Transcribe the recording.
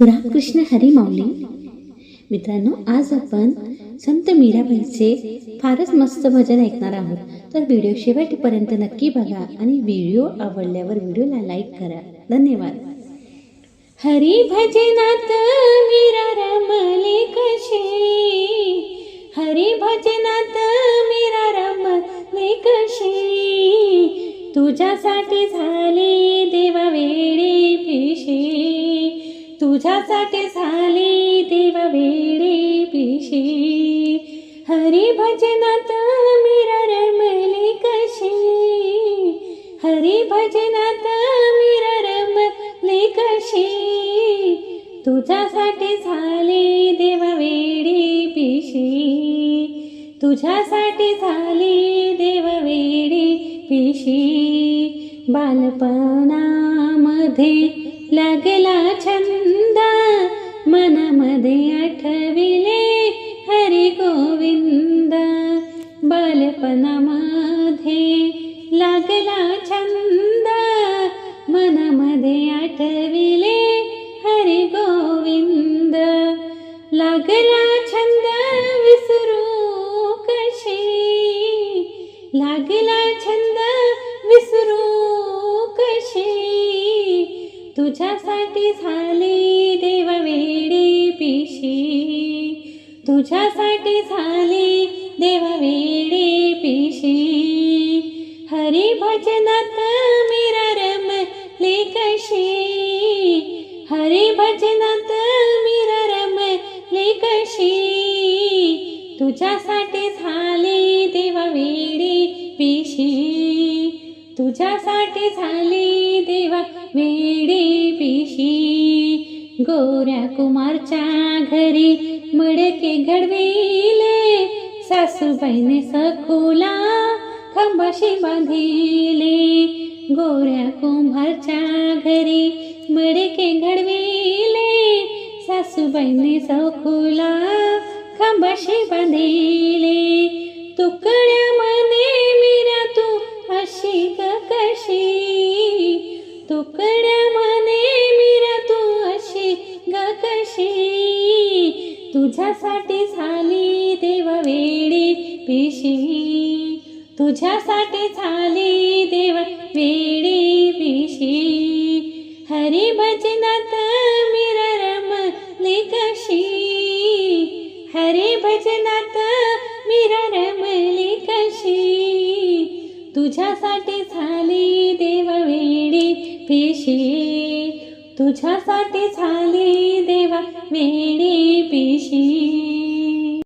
रामकृष्ण हरी माऊली. मित्रांनो आज आपण संत मीराबाईचे फारच मस्त भजन ऐकणार आहोत. तर व्हिडिओ शेवटपर्यंत नक्की बघा आणि व्हिडिओ आवडल्यावर व्हिडिओला लाईक करा. धन्यवाद. हरी भजनात मीरा रमले कशे? हरी भजनात मीरा रमले कशे? तुझ्यासाठी झाली तुझ्यासाठी झाली देव वेळी पिशी. हरी भजनात मीरा रमली कशी. हरी भजनात मीरा रमली कशी. तुझ्यासाठी झाली देव वेळी पिशी. तुझ्यासाठी झाली देव वेळी पिशी. बालपणामध्ये लागला छंद मनामध्ये आठविले हरी गोविंद बालपणामध्ये लागला छंद मनामध्ये आठविले तुझ्यासाठी झाली देव वेडी पिशी. तुझ्यासाठी झाली देव वेडी पिशी. हरी भजनात मीरा रमली कशी हरी भजनात मीरा रमली कशी तुझ्यासाठी तुझ्यासाठी झाली देवा वेडी पिशी. गोऱ्या कुमारच्या घरी मडके घडविले. सासूबाईने सखोला खांबाशी बांधिले. गोऱ्या कुंभारच्या घरी मडके घडविले. सासूबाईने सखोला खांबाशी बांधिले. तुकड्या कशी तुकड्या मने मीरा तू अशी ग कशी? तुझ्यासाठी झाली देव वेडी पिशी तुझ्यासाठी झाली देव वेडी पिशी हरी भजनात मीरा रमली कशी? हरी भजनात मीरा रमली कशी? तुझ्यासाठी झाली पिशी तुझ्यासाठी झाली देवा वेणी पिशी.